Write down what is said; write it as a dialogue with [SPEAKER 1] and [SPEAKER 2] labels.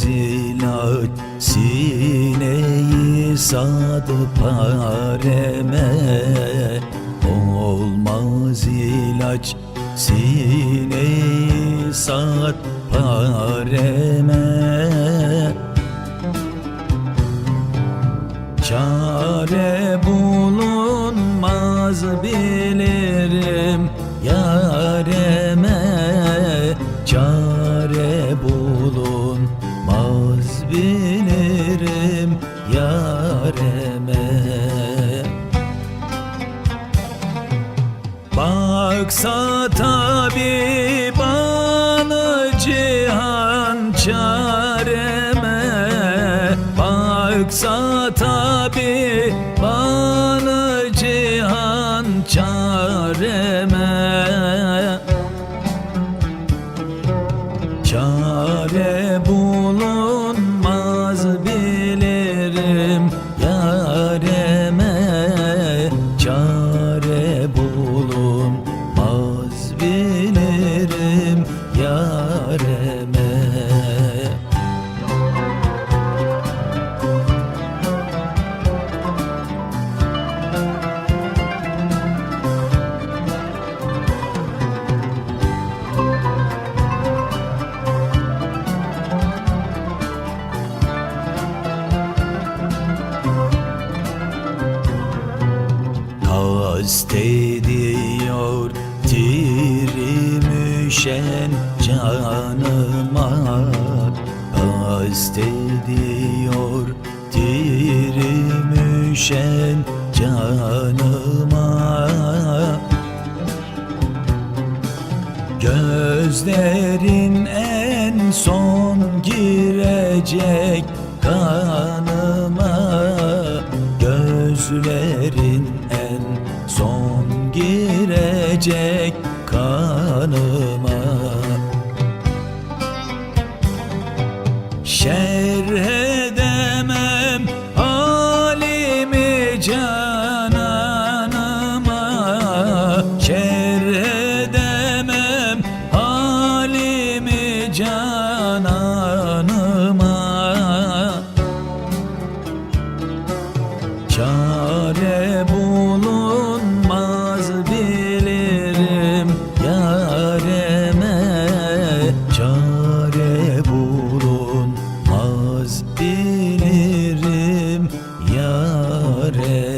[SPEAKER 1] zilat Sineyi sadı pareme. Olmaz ilaç Sineyi sad pareme. Çare bulunmaz bilirim Yare bilirim yareme. Baksa tabi bana cihan çareme. Baksa tabi bana cihan çareme. Çare Kast ediyor tirimüşen canıma. Kast ediyor tirimüşen canıma. Gözlerin en son girecek kanıma Gözlerin en son girecek kanıma bulunmaz bilirim yareme